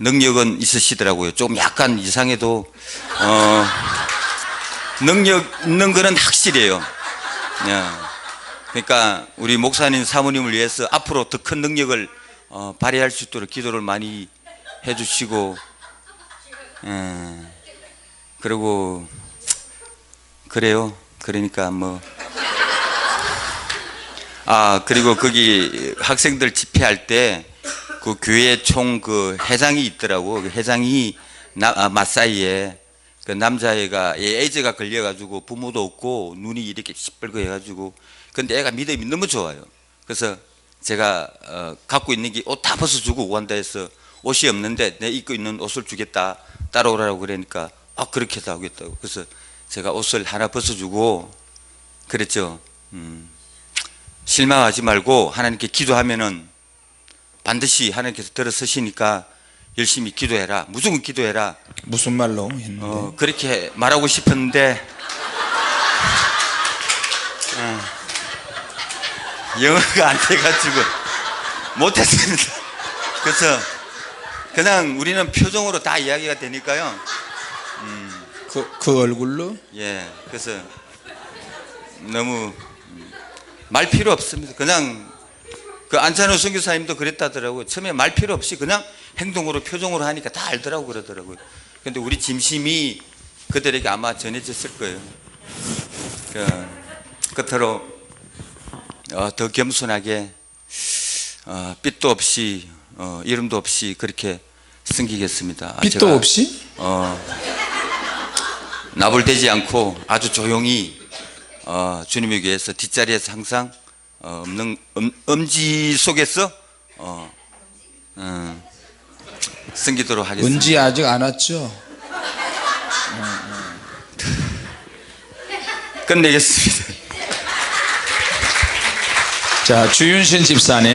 능력은 있으시더라고요. 좀 약간 이상해도 어, 능력 있는 거는 확실해요. 예. 그러니까 우리 목사님 사모님을 위해서 앞으로 더 큰 능력을 어, 발휘할 수 있도록 기도를 많이 해주시고, 예. 그리고 그래요. 그러니까 뭐. 아, 그리고 거기 학생들 집회할 때 그 교회 총 그 회장이 있더라고. 그 회장이 나, 아, 마사이에 그 남자애가 얘 에이즈가 걸려가지고 부모도 없고 눈이 이렇게 시뻘거 해가지고 근데 애가 믿음이 너무 좋아요. 그래서 제가 어, 갖고 있는 게 옷 다 벗어주고 오간다 해서 옷이 없는데 내 입고 있는 옷을 주겠다 따라오라고 그러니까 아 그렇게 해서 하겠다고 그래서 제가 옷을 하나 벗어주고 그랬죠. 음. 실망하지 말고 하나님께 기도하면은 반드시 하나님께서 들어서시니까 열심히 기도해라. 무조건 기도해라. 무슨 말로 했는데 어, 그렇게 말하고 싶었는데 어, 영어가 안 돼가지고 못했습니다. 그래서 그냥 우리는 표정으로 다 이야기가 되니까요. 그, 그 얼굴로 예, 그래서 너무 음, 말 필요 없습니다. 그냥 그 안찬호 선교사님도 그랬다더라고요. 처음에 말 필요 없이 그냥 행동으로 표정으로 하니까 다 알더라고 그러더라고요. 근데 우리 짐심이 그들에게 아마 전해졌을 거예요. 그 끝으로 어, 더 겸손하게 어, 빚도 없이 어, 이름도 없이 그렇게 숨기겠습니다. 아, 빚도 제가, 없이 어, 나불대지 않고 아주 조용히 어, 주님에 위해서 뒷자리에서 항상 어, 없는 음, 엄지 속에서 어, 어, 숨기도록 하겠습니다. 은지 아직 안 왔죠? 끝내겠습니다. 자 주윤신 집사님